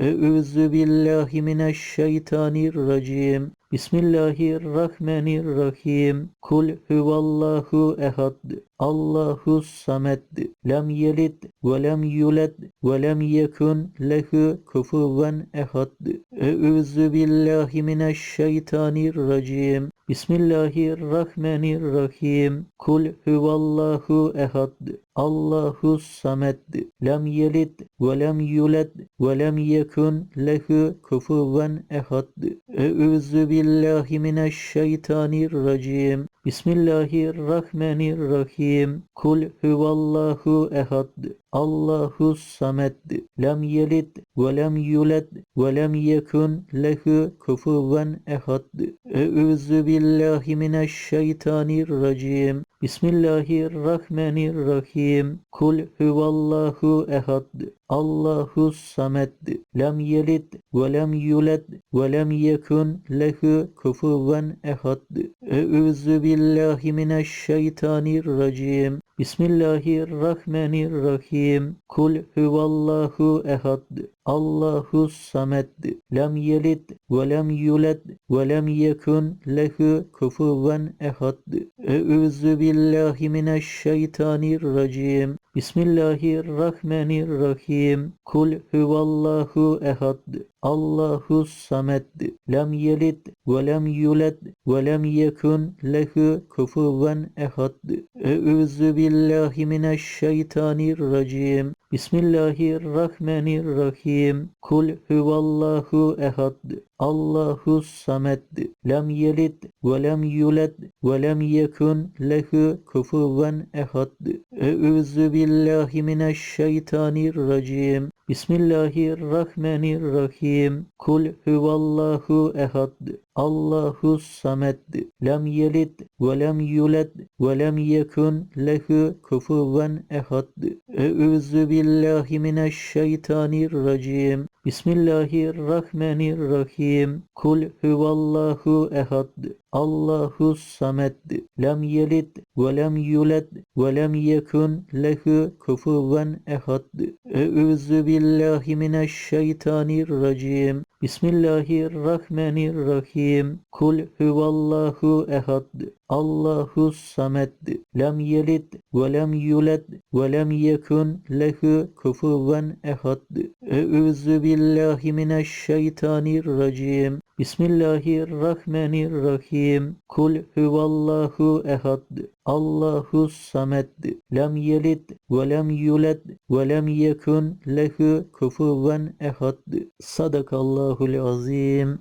Euzu billahi mineşşeytanirracim. Bismillahirrahmanirrahim. Kul huvallahu ehad. Allahu samed. Lem yelid ve lem yulad ve lem yekun lehu kufuven ehad. Euzu billahi mineşşeytanirracim. Bismillahirrahmanirrahim. Kul huvallahu ehad. Allahu samed. Lem yelid ve lem yulad ve lem yekun lehu kufuven ehad. Euzu billahi mineşşeytanirracim. Bismillahirrahmanirrahim. Kul huvallahu ehad. Allahu samed. Lem yelid ve lem yulad ve lem yekun lehu kufuven ehad. Euzu billahi mineşşeytanirracim. Bismillahirrahmanirrahim. Kul huvallahu ehad. Allahu samed. Lem yelid ve lem yulad ve lem yekun lehu kufuven ehad. Euzu billahi mineşşeytanirracim. Bismillahirrahmanirrahim. Kul huvallahu ehad. Allahu samed. Lem yelid ve lem yulad ve lem yekun lehu kufuven ehad. Euzu billahi mineşşeytanirracim. Bismillahirrahmanirrahim. Kul huvallahu ehad. Allahu samed. Lem yelid ve lem yulad ve lem yekun lehu kufuven ehad. Euzu billahi mineşşeytanirracim. Bismillahirrahmanirrahim. Kul huvallahu ehad. Allahu samed. Lem yelid ve lem yulad ve lem yekun lehu kufuven ehad. Euzu billahi mineşşeytanirracim. Bismillahirrahmanirrahim. Kul huvallahu ehad. Allahu samed. Lem yelid ve lem yulad ve lem yekun lehu kufuven ehad. Euzu billahi mineşşeytanirracim. Bismillahirrahmanirrahim. Kul huvallahu ehad. Allahu samed. Lem yelid ve lem yulad ve lem yekun lehu kufuven ehad. Euzu billahi mineşşeytanirracim. Bismillahirrahmanirrahim. Kul huvallahu ehad. Allahu samed. Lem yelid ve lem yulad ve lem yekun lehu kufuven ehad. Euzu billahi mineşşeytanirracim. Bismillahirrahmanirrahim. Kul huvallahu ehad. Allahu samed. Lem yelid ve lem yulad ve lem yekun lehu kufuven ehad. Sadakallahul azim.